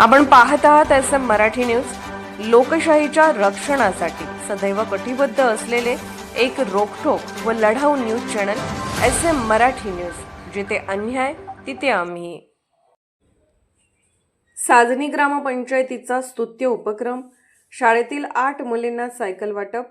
आपण पाहत आहात एस एम मराठी न्यूज. लोकशाहीच्या रक्षणासाठी सदैव कटिबद्ध असलेले एक रोखोक व लढाऊ news channel S M Marathi news. जिथे अन्याय तिथे आम्ही. साजनी ग्रामपंचायतीचा स्तुत्य उपक्रम शाळेतील आठ मुलींना सायकल वाटप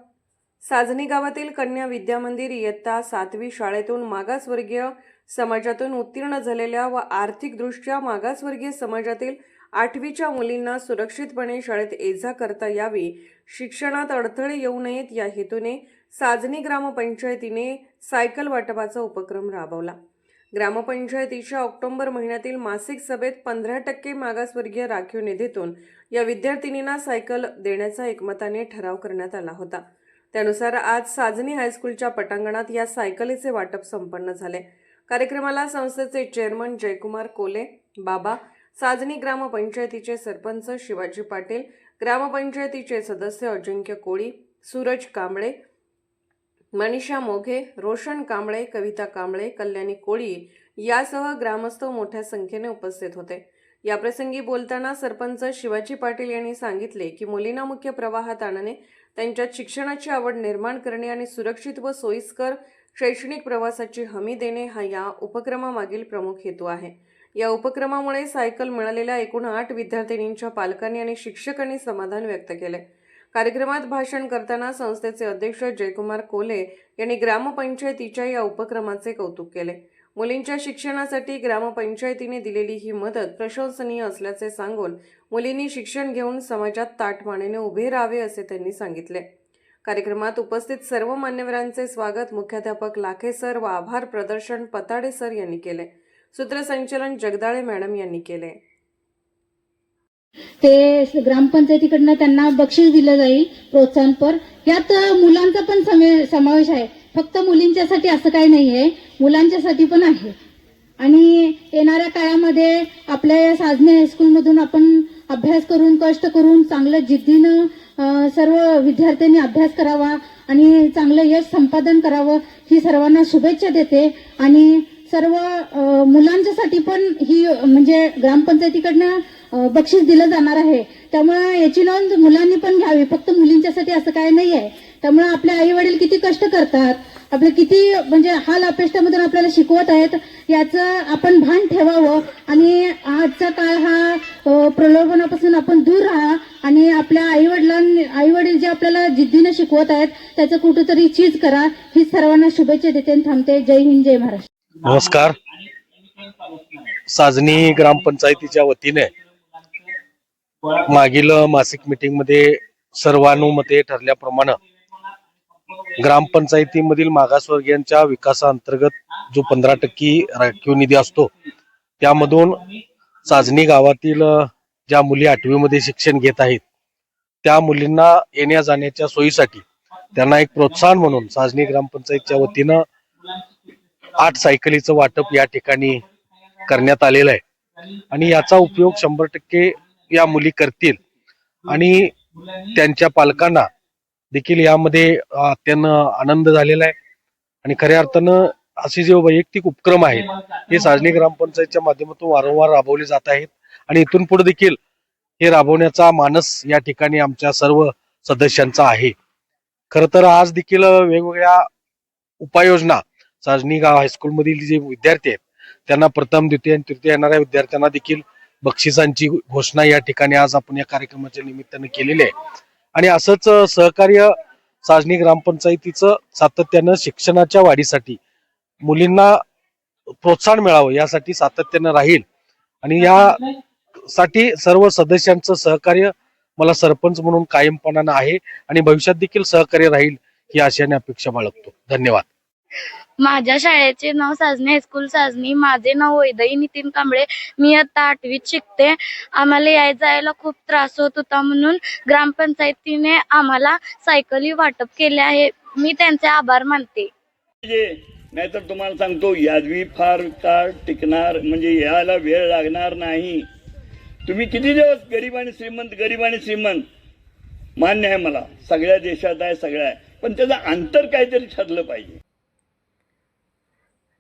साजनी गावातील कन्या विद्यामंदिर इयत्ता सातवी शाळेतून मागासवर्गीय समाजातून उत्तीर्ण झालेल्या व आर्थिकदृष्ट्या मागासवर्गीय समाजातील आठवीच्या मुलींना सुरक्षितपणे शाळेत ये जा करता यावी. शिक्षणात अडथळे येऊ नयेत. या हेतूने साजनी ग्रामपंचायतीने सायकल वाटपाचा उपक्रम राबवला. ग्रामपंचायतीच्या ऑक्टोबर महिन्यातील मासिक सभेत पंधरा टक्के मागासवर्गीय राखीव निधीतून या विद्यार्थिनींना सायकल देण्याचा एकमताने ठराव करण्यात आला होता. त्यानुसार आज साजनी हायस्कूलच्या पटांगणात या सायकलीचे वाटप संपन्न झाले. कार्यक्रमाला संस्थेचे चेअरमन जयकुमार कोले बाबा साजनी ग्रामपंचायतीचे सरपंच शिवाजी पाटील ग्रामपंचायतीचे सदस्य अजिंक्य कोळी सूरज कांबळे मनीषा मोघे रोशन कांबळे कविता कांबळे कल्याणी कोळी यासह ग्रामस्थ मोठ्या संख्येने उपस्थित होते. याप्रसंगी बोलताना सरपंच शिवाजी पाटील यांनी सांगितले की मुलींना मुख्य प्रवाहात आणणे त्यांच्यात शिक्षणाची आवड निर्माण करणे आणि सुरक्षित व सोयीस्कर शैक्षणिक प्रवासाची हमी देणे हा या उपक्रमामागील प्रमुख हेतू आहे. या उपक्रमामुळे सायकल मिळालेल्या एकूण आठ विद्यार्थिनींच्या पालकांनी आणि शिक्षकांनी समाधान व्यक्त केले. कार्यक्रमात भाषण करताना संस्थेचे अध्यक्ष जयकुमार कोले यांनी ग्रामपंचायतीच्या या उपक्रमाचे कौतुक केले. मुलींच्या शिक्षणासाठी ग्रामपंचायतीने दिलेली ही मदत प्रशंसनीय असल्याचे सांगून मुलींनी शिक्षण घेऊन समाजात ताटमानेने उभे राहावे असे त्यांनी सांगितले. कार्यक्रमात उपस्थित सर्व मान्यवरांचे स्वागत मुख्याध्यापक लाखे सर व आभार प्रदर्शन पताडे सर यांनी केले. सूत्रसंचलन जगदाळे मॅडम यांनी केले. ते ग्रामपंचायतीकडनं त्यांना बक्षीस दिलं जाईल प्रोत्साहनपर यात मुलांचा पण समावेश आहे. फक्त मुलींच्यासाठी असं काही नाहीये मुलांच्यासाठी पण आहे. आणि येणाऱ्या काळामध्ये आपल्या या साजने हायस्कूलमधून आपण अभ्यास करून कष्ट करून चांगलं जिद्दीनं सर्व विद्यार्थ्यांनी अभ्यास करावा आणि चांगलं यश संपादन करावं ही सर्वांना शुभेच्छा देते. आणि सर्व मुलांच्यासाठी पण ही म्हणजे ग्रामपंचायतीकडनं बक्षीस दिलं जाणार आहे. त्यामुळे याची नोंद मुलांनी पण घ्यावी. फक्त मुलींच्यासाठी असं काय नाही आहे त्यामुळे आपले आई वडील किती कष्ट करतात. आपले किती म्हणजे हाल अपेष्टामधून आपल्याला शिकवत आहेत याचं आपण भान ठेवावं. आणि आजचा काळ हा प्रलोभनापासून आपण दूर राहा. आणि आपल्या आई वडिलांनी आई वडील जे आपल्याला जिद्दीनं शिकवत आहेत त्याचं कुठंतरी चीज करा. ही सर्वांना शुभेच्छा देते आणि थांबते. जय हिंद जय महाराष्ट्र. नमस्कार. साजनी ग्रामपंचायतीच्या वतीने मागील मासिक मीटिंगमध्ये सर्वानुमते ठरल्याप्रमाणे ग्रामपंचायतीमधील मागासवर्गीयांच्या विकासाअंतर्गत जो पंधरा टक्के राखीव निधी असतो त्यामधून साजनी गावातील ज्या मुली आठवीमध्ये शिक्षण घेत आहेत त्या मुलींना येण्या जाण्याच्या सोयीसाठी त्यांना एक प्रोत्साहन म्हणून साजनी ग्रामपंचायतच्या वतीनं आठ सायकलीचं वाटप या ठिकाणी करण्यात आलेलं आहे. आणि याचा उपयोग शंभर टक्के या मुली करतील. आणि त्यांच्या पालकांना देखील यामध्ये अत्यंत आनंद झालेला आहे. आणि खऱ्या अर्थानं असे जे वैयक्तिक उपक्रम आहेत हे सार्वजनिक ग्रामपंचायतच्या माध्यमातून वारंवार राबवले जात आहेत. आणि इथून पुढे देखील हे राबवण्याचा मानस या ठिकाणी आमच्या सर्व सदस्यांचा आहे. खर तर आज देखील वेगवेगळ्या उपाययोजना साजनी गाव हायस्कूलमधील जे विद्यार्थी आहेत त्यांना प्रथम द्वितीय आणि तृतीय येणाऱ्या विद्यार्थ्यांना देखील बक्षिसांची घोषणा या ठिकाणी आज आपण या कार्यक्रमाच्या निमित्ताने केलेली आहे. आणि असंच सहकार्य साजनी ग्रामपंचायतीचं सातत्यानं शिक्षणाच्या वाढीसाठी मुलींना प्रोत्साहन मिळावं यासाठी सातत्यानं राहील. आणि यासाठी सर्व सदस्यांचं सहकार्य मला सरपंच म्हणून कायमपणानं आहे आणि भविष्यात देखील सहकार्य राहील ही आशयाने अपेक्षा बाळगतो. धन्यवाद. माझ्या शाळेचे नाव साजनी हायस्कूल साजनी माझे नाव वैदई नितीन कांबळे. मी आता आठवीत शिकते. आम्हाला याय जायला खूप त्रास होत होता म्हणून ग्रामपंचायतीने आम्हाला सायकली वाटप केले आहे. मी त्यांचे आभार मानते. नाहीतर तुम्हाला सांगतो यादवी फार काळ टिकणार? म्हणजे यायला वेळ लागणार नाही. तुम्ही किती दिवस गरीब आणि श्रीमंत गरीब आणि श्रीमंत? मान्य आहे मला. सगळ्या देशात आहे सगळ्या आहे. पण त्याचं अंतर काहीतरी ठरलं पाहिजे.